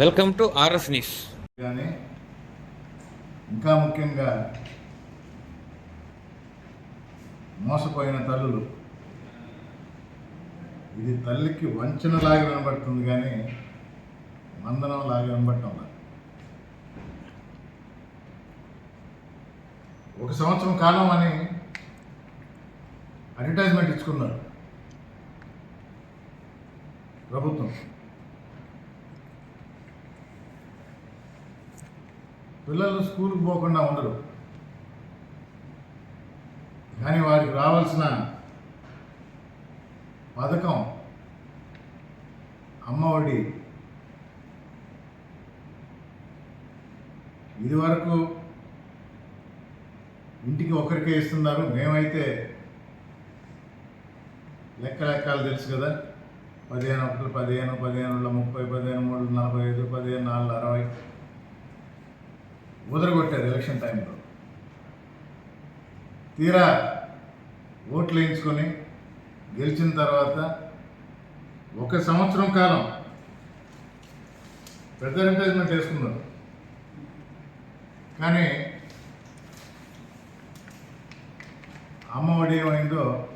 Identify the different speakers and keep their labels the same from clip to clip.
Speaker 1: Welcome to RS news.
Speaker 2: కానీ ఇంకా ముఖ్యంగా మోసపోయిన తల్లులు. ఇది తల్లికి వంచనలాగా వినబడుతుంది కానీ మందనంలాగా వినబడటం ఒక సంవత్సరం కాలం అని అడ్వర్టైజ్మెంట్ ఇచ్చుకున్నారు ప్రభుత్వం. పిల్లలు స్కూల్కి పోకుండా ఉండరు. కానీ వారికి రావాల్సిన పథకం అమ్మఒడి. ఇది వరకు ఇంటికి ఒకరికే ఇస్తున్నారు. మేమైతే లెక్క లెక్కలు తెలుసు కదా. పదిహేను ఒకటి పదిహేను పదిహేను ముప్పై పదిహేను మూడు నలభై ఐదు పదిహేను నాలుగు అరవై. ఉదరగొట్టారు ఎలక్షన్ టైంలో. తీరా ఓట్లు వేయించుకొని గెలిచిన తర్వాత ఒక సంవత్సరం కాలం పెద్ద అడ్వర్టైజ్మెంట్ వేసుకున్నారు. కానీ అమ్మఒడి ఏమైందో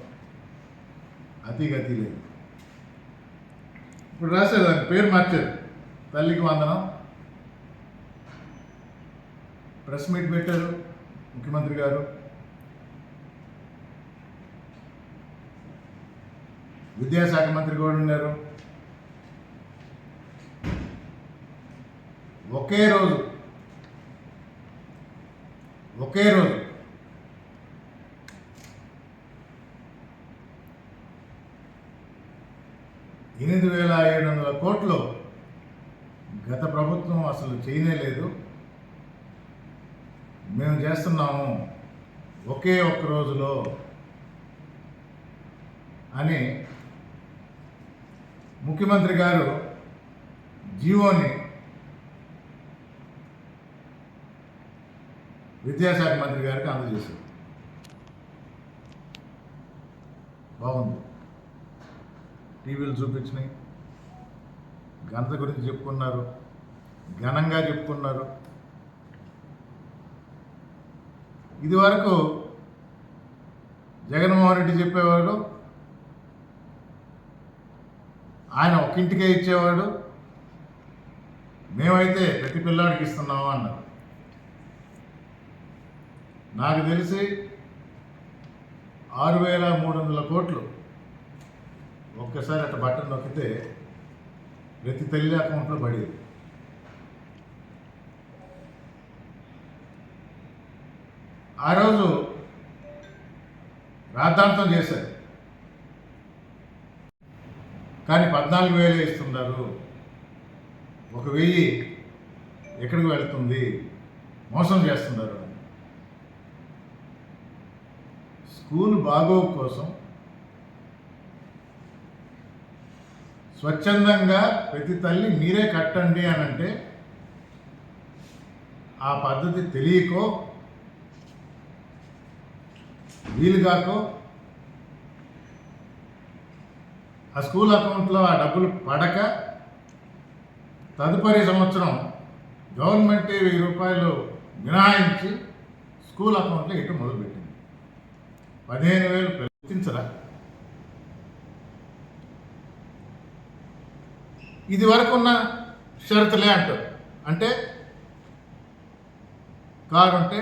Speaker 2: అతి గతి లేదు. ఇప్పుడు రాశారు దాని పేరు మార్చారు. తల్లికి వందనం ప్రెస్ మీట్ పెట్టారు ముఖ్యమంత్రి గారు. విద్యాశాఖ మంత్రి కూడా ఉన్నారు. ఒకే రోజు ఒకే రోజు ఎనిమిది వేల ఏడు వందల కోట్లు గత ప్రభుత్వం అసలు చేయనే లేదు మేము చేస్తున్నాము ఒకే ఒక్క రోజులో అని ముఖ్యమంత్రి గారు జీవోని విద్యాశాఖ మంత్రి గారికి అందజేశారు. బాగుంది. టీవీలు చూపించినాయి. ఘనత గురించి చెప్పుకున్నారు. ఘనంగా చెప్పుకున్నారు. ఇది వరకు జగన్మోహన్ రెడ్డి చెప్పేవాడు ఆయన ఒక ఇంటికే ఇచ్చేవాడు మేమైతే ప్రతి పిల్లాడికి ఇస్తున్నాము అన్నారు. నాకు తెలిసి ఆరు వేల మూడు వందల కోట్లు ఒక్కసారి అట్లా బటన్ నొక్కితే ప్రతి తల్లి అకౌంట్లో పడేది. ఆ రోజు రాద్ధాంతం చేశారు. కానీ పద్నాలుగు వేలే ఇస్తున్నారు. ఒక వెయ్యి ఎక్కడికి వెళ్తుంది? మోసం చేస్తున్నారు. స్కూల్ బాగోగు కోసం స్వచ్ఛందంగా ప్రతి తల్లి మీరే కట్టండి అని అంటే ఆ పద్ధతి తెలియకో వీలుగాకో ఆ స్కూల్ అకౌంట్లో ఆ డబ్బులు పడక. తదుపరి సంవత్సరం గవర్నమెంట్ వెయ్యి రూపాయలు మినహాయించి స్కూల్ అకౌంట్లో ఇటు మొదలుపెట్టింది. పదిహేను వేలు ప్రయత్నించరా ఇది వరకు ఉన్న షరతులే అంటారు. అంటే కారు ఉంటే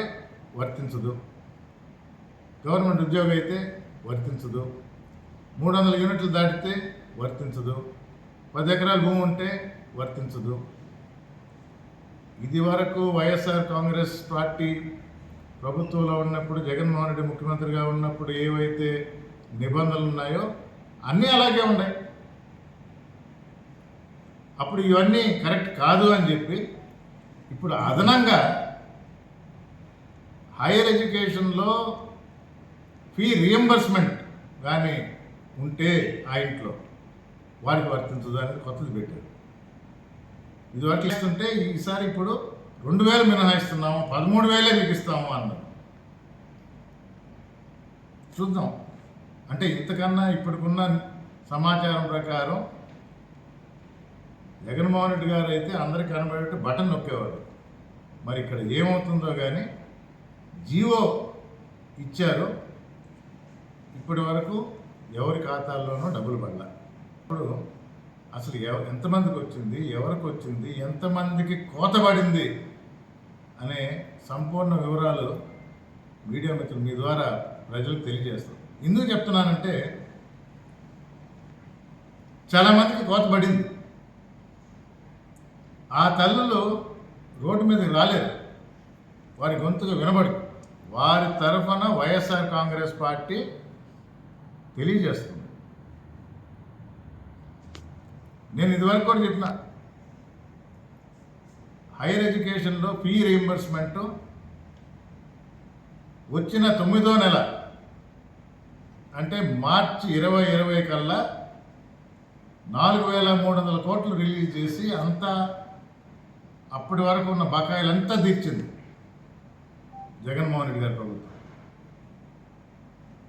Speaker 2: వర్తించదు. గవర్నమెంట్ ఉద్యోగం అయితే వర్తించదు. మూడు వందల యూనిట్లు దాటితే వర్తించదు. పది ఎకరాల భూమి ఉంటే వర్తించదు. ఇది వరకు వైఎస్ఆర్ కాంగ్రెస్ పార్టీ ప్రభుత్వంలో ఉన్నప్పుడు జగన్మోహన్ రెడ్డి ముఖ్యమంత్రిగా ఉన్నప్పుడు ఏవైతే నిబంధనలు ఉన్నాయో అన్నీ అలాగే ఉన్నాయి. అప్పుడు ఇవన్నీ కరెక్ట్ కాదు అని చెప్పి ఇప్పుడు అదనంగా హైయర్ ఎడ్యుకేషన్లో ఫీ రియంబర్స్మెంట్ కానీ ఉంటే ఆ ఇంట్లో వారికి వర్తించదు కొత్తది పెట్టారు. ఇది వరకు ఇస్తుంటే ఈసారి ఇప్పుడు రెండు వేలు మినహాయిస్తున్నాము పదమూడు వేలే మీకు ఇస్తాము అన్నారు. చూద్దాం. అంటే ఇంతకన్నా ఇప్పటికున్న సమాచారం ప్రకారం జగన్మోహన్ రెడ్డి గారు అయితే అందరికి కనబడేట్టు బటన్ నొక్కేవారు మరి ఇక్కడ ఏమవుతుందో కానీ జియో ఇచ్చారు. ఇప్పటి వరకు ఎవరి ఖాతాల్లోనూ డబ్బులు పడలా. ఇప్పుడు అసలు ఎవ ఎంతమందికి వచ్చింది ఎవరికి వచ్చింది ఎంతమందికి కోత పడింది అనే సంపూర్ణ వివరాలు మీడియా మిత్రులు మీ ద్వారా ప్రజలకు తెలియజేస్తాం. ఎందుకు చెప్తున్నానంటే చాలామందికి కోత పడింది. ఆ తల్లులు రోడ్డు మీదకి రాలేరు వారి గొంతుగా వినబడి వారి తరఫున వైఎస్ఆర్ కాంగ్రెస్ పార్టీ తెలియజేస్తుంది. నేను ఇదివరకు కూడా చెప్పిన హైయర్ ఎడ్యుకేషన్లో ఫీ రీయింబర్స్మెంట్ వచ్చిన తొమ్మిదో నెల అంటే మార్చి ఇరవై ఇరవై కల్లా నాలుగు వేల మూడు వందల కోట్లు రిలీజ్ చేసి అంతా అప్పటి వరకు ఉన్న బకాయిలంతా తీర్చింది జగన్మోహన్ రెడ్డి గారి ప్రభుత్వం.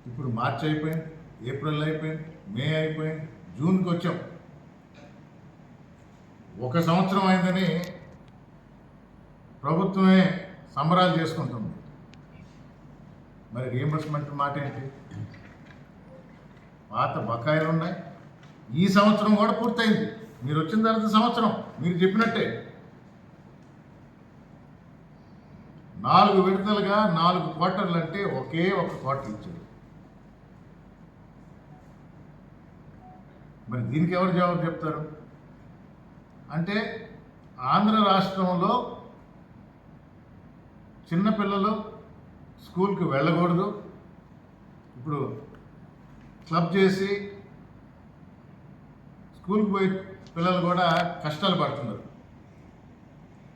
Speaker 2: ఇప్పుడు మార్చి అయిపోయింది ఏప్రిల్ అయిపోయింది మే అయిపోయింది జూన్కి వచ్చాం. ఒక సంవత్సరం అయిందని ప్రభుత్వమే సంబరాలు చేసుకుంటుంది. మరి రీఎంబర్స్మెంట్ మాట ఏంటి? పాత బకాయిలు ఉన్నాయి. ఈ సంవత్సరం కూడా పూర్తయింది. మీరు వచ్చిన తర్వాత సంవత్సరం మీరు చెప్పినట్టే. నాలుగు విడతలుగా నాలుగు క్వార్టర్లు అంటే ఒకే ఒక క్వార్టర్ ఇచ్చారు. మరి దీనికి ఎవరు జవాబు చెప్తారు? అంటే ఆంధ్ర రాష్ట్రంలో చిన్నపిల్లలు స్కూల్కి వెళ్ళకూడదు. ఇప్పుడు క్లబ్ చేసి స్కూల్కి పోయి పిల్లలు కూడా కష్టాలు పడుతున్నారు.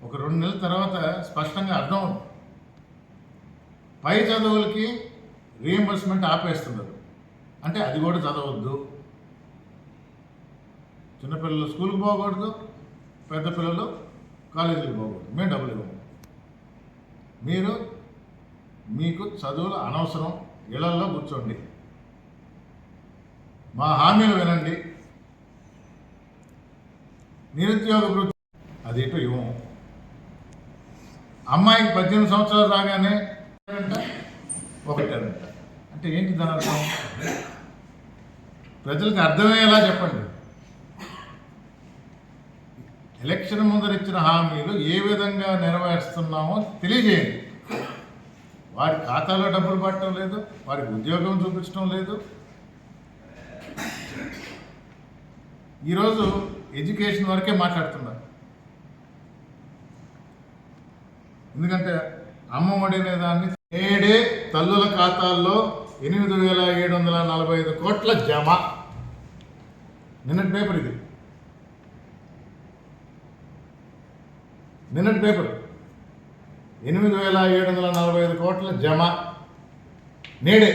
Speaker 2: ఒక రెండు నెలల తర్వాత స్పష్టంగా అర్థం అవుతుంది. పై చదువులకి రీఎంబర్స్మెంట్ ఆపేస్తున్నారు. అంటే అది కూడా చదవద్దు. చిన్నపిల్లలు స్కూల్కి పోకూడదు పెద్ద పిల్లలు కాలేజీకి పోకూడదు. మేము డబ్బులు ఇవ్వము. మీరు మీకు చదువులు అనవసరం. ఇళ్ళలో కూర్చోండి. మా హామీలు వినండి. నిరుద్యోగ వృత్తి అది ఇటు ఇవ్వము. అమ్మాయికి పద్దెనిమిది సంవత్సరాలు రాగానే అంట ఒకటారంట అంటే ఏంటి దాని అర్థం? ప్రజలకు అర్థమయ్యేలా చెప్పండి. ఎలక్షన్ ముందర ఇచ్చిన హామీలు ఏ విధంగా నెరవేరుస్తున్నామో తెలియజేయండి. వారి ఖాతాలో డబ్బులు పట్టడం లేదు వారికి ఉద్యోగం చూపించడం లేదు. ఈరోజు ఎడ్యుకేషన్ వరకే మాట్లాడుతున్నారు. ఎందుకంటే అమ్మఒడి అనే దాన్ని నేడే తల్లుల ఖాతాల్లో ఎనిమిది వేల ఏడు వందల నలభై ఐదు కోట్ల జమ. నిన్నటి పేపర్ ఇది. నిన్నటి పేపర్. ఎనిమిది వేల ఏడు వందల నలభై ఐదు కోట్ల జమ. నేడే.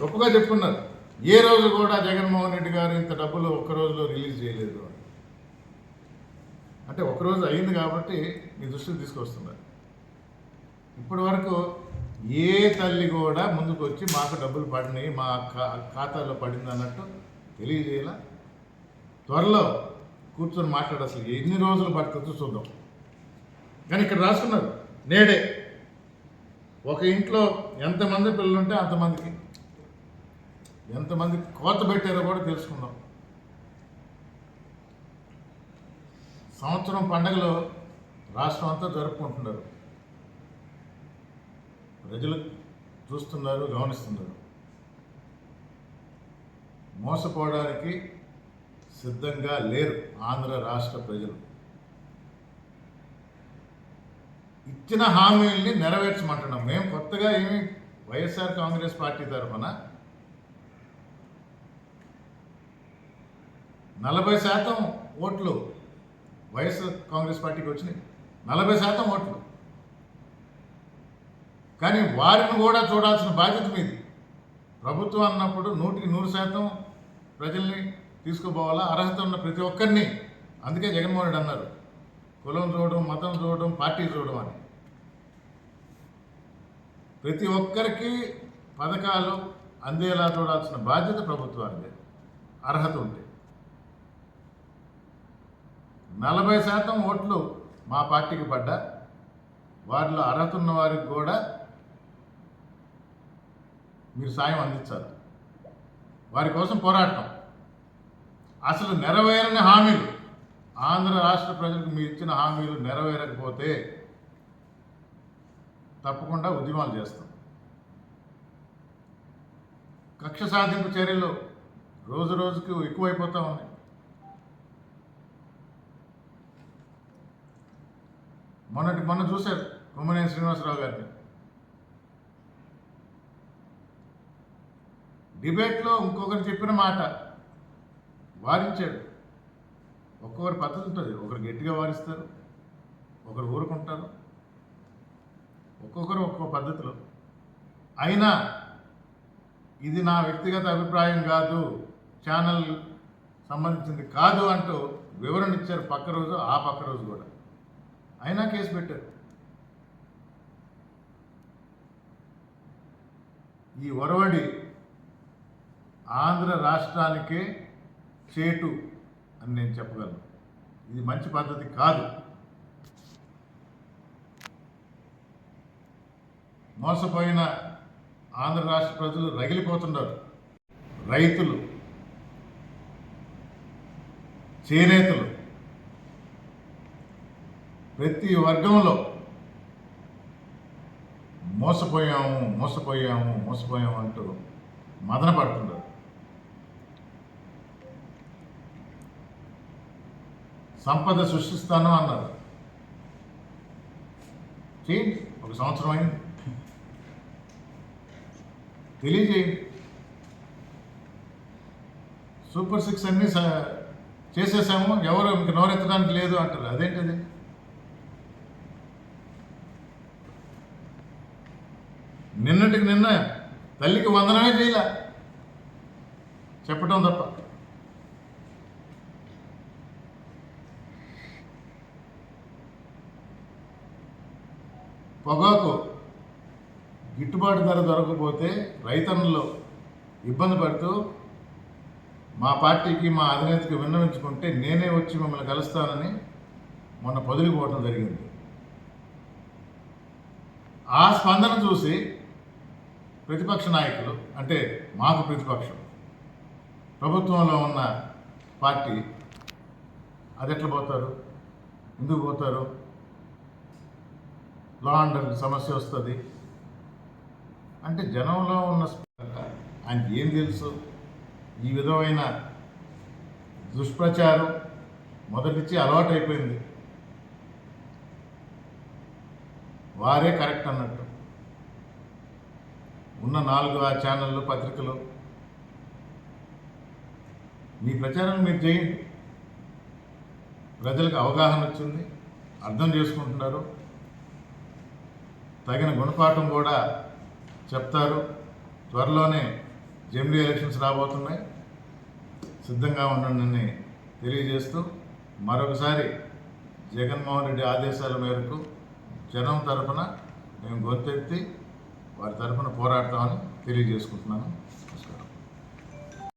Speaker 2: గొప్పగా చెప్పుకున్నారు. ఏ రోజు కూడా జగన్మోహన్ రెడ్డి గారు ఇంత డబ్బులు ఒక్క రోజులో రిలీజ్ చేయలేదు అంటే ఒక రోజు అయింది కాబట్టి మీ దృష్టికి తీసుకొస్తున్నారు ఇప్పటి వరకు ఏ తల్లి కూడా ముందుకు వచ్చి మాకు డబ్బులు పడినాయి మా ఖాతాలో పడింది అన్నట్టు తెలియజేయాల. త్వరలో కూర్చొని మాట్లాడు అసలు. ఎన్ని రోజులు పడుతుందో చూద్దాం కానీ ఇక్కడ రాసుకున్నారు. నేడే. ఒక ఇంట్లో ఎంతమంది పిల్లలు ఉంటే అంతమందికి. ఎంతమంది కోత పెట్టారో కూడా తెలుసుకుందాం. సంవత్సరం పండగలు రాష్ట్రం అంతా జరుపుకుంటున్నారు. ప్రజలు చూస్తున్నారు గమనిస్తున్నారు. మోసపోవడానికి సిద్ధంగా లేరు ఆంధ్ర రాష్ట్ర ప్రజలు. ఇచ్చిన హామీల్ని నెరవేర్చమంటున్నాం. మేము కొత్తగా ఏమి వైఎస్ఆర్ కాంగ్రెస్ పార్టీ తరఫున నలభై శాతం ఓట్లు వైఎస్ఆర్ కాంగ్రెస్ పార్టీకి వచ్చినాయి. నలభై శాతం ఓట్లు. కానీ వారిని కూడా చూడాల్సిన బాధ్యత మీది. ప్రభుత్వం అన్నప్పుడు నూటికి నూరు శాతం ప్రజల్ని తీసుకుపోవాలా అర్హత ఉన్న ప్రతి ఒక్కరిని. అందుకే జగన్మోహన్ రెడ్డి అన్నారు కులం చూడడం మతం చూడడం పార్టీ చూడడం అని. ప్రతి ఒక్కరికి పథకాలు అందేలా చూడాల్సిన బాధ్యత ప్రభుత్వానికి అర్హత ఉంటే. నలభై శాతం ఓట్లు మా పార్టీకి పడ్డా. వారిలో అర్హత ఉన్న వారికి కూడా మీరు సాయం అందించాలి. వారి కోసం పోరాటం. అసలు నెరవేరని హామీలు. ఆంధ్ర రాష్ట్ర ప్రజలకు మీరు ఇచ్చిన హామీలు నెరవేరకపోతే తప్పకుండా ఉద్యమాలు చేస్తాం. కక్ష సాధింపు చర్యలు రోజు రోజుకి ఎక్కువైపోతా ఉన్నాయి మొన్నటి మొన్న చూశారు కుమ్మనేని శ్రీనివాసరావు గారిని. డిబేట్లో ఇంకొకరు చెప్పిన మాట వారించాడు. ఒక్కొక్కరి పద్ధతి ఉంటుంది. ఒకరు గట్టిగా వారిస్తారు ఒకరు ఊరుకుంటారు ఒక్కొక్కరు ఒక్కొక్క పద్ధతిలో. అయినా ఇది నా వ్యక్తిగత అభిప్రాయం కాదు ఛానల్ సంబంధించింది కాదు అంటూ వివరణ ఇచ్చారు పక్క రోజు ఆ పక్క రోజు కూడా. అయినా కేసు పెట్టారు. ఈ ఒరవడి ఆంధ్ర రాష్ట్రానికే చేటు అని నేను చెప్పగలను. ఇది మంచి పద్ధతి కాదు. మోసపోయిన ఆంధ్ర రాష్ట్ర ప్రజలు రగిలిపోతున్నారు రైతులు చేనేతలు ప్రతి వర్గంలో మోసపోయాము మోసపోయాము మోసపోయాము అంటూ మదన పడుతున్నారు సంపద సృష్టిస్తాను అన్నారు. చేయండి ఒక సంవత్సరం అయింది. తెలియజేయండి. సూపర్ సిక్స్ అన్నీ చేసేసాము ఎవరు ఇంక నోరెత్తడానికి లేదు అంటారు. అదేంటిది? నిన్నటికి నిన్న తల్లికి వందనమే చేయలే. చెప్పటం తప్ప. పొగాకు గిట్టుబాటు ధర దొరకకపోతే రైతన్నులు ఇబ్బంది పడుతూ మా పార్టీకి మా అధినేతకి విన్నవించుకుంటే నేనే వచ్చి మిమ్మల్ని కలుస్తానని మొన్న పొదిలిపోవటం జరిగింది. ఆ స్పందన చూసి ప్రతిపక్ష నాయకులు అంటే మాకు ప్రతిపక్షం ప్రభుత్వంలో ఉన్న పార్టీ అది ఎట్లా పోతారు? ఎందుకు పోతారు? లా అండర్ సమస్య వస్తుంది. అంటే జనంలో ఉన్న ఆయనకి ఏం తెలుసు? ఈ విధమైన దుష్ప్రచారం మొదటిచ్చి అలవాటైపోయింది. వారే కరెక్ట్ అన్నట్టు. ఉన్న నాలుగు ఆ ఛానళ్ళు పత్రికలు. మీ ప్రచారం మీరు చేయండి. ప్రజలకు అవగాహన వచ్చింది అర్థం చేసుకుంటున్నారు. తగిన గుణపాఠం కూడా చెప్తారు. త్వరలోనే జమిలీ ఎలక్షన్స్ రాబోతున్నాయి. సిద్ధంగా ఉండండి తెలియజేస్తూ మరొకసారి జగన్మోహన్ రెడ్డి ఆదేశాల మేరకు జనం తరఫున మేము గొంతెత్తి వారి తరఫున పోరాడతామని తెలియజేసుకుంటున్నాను.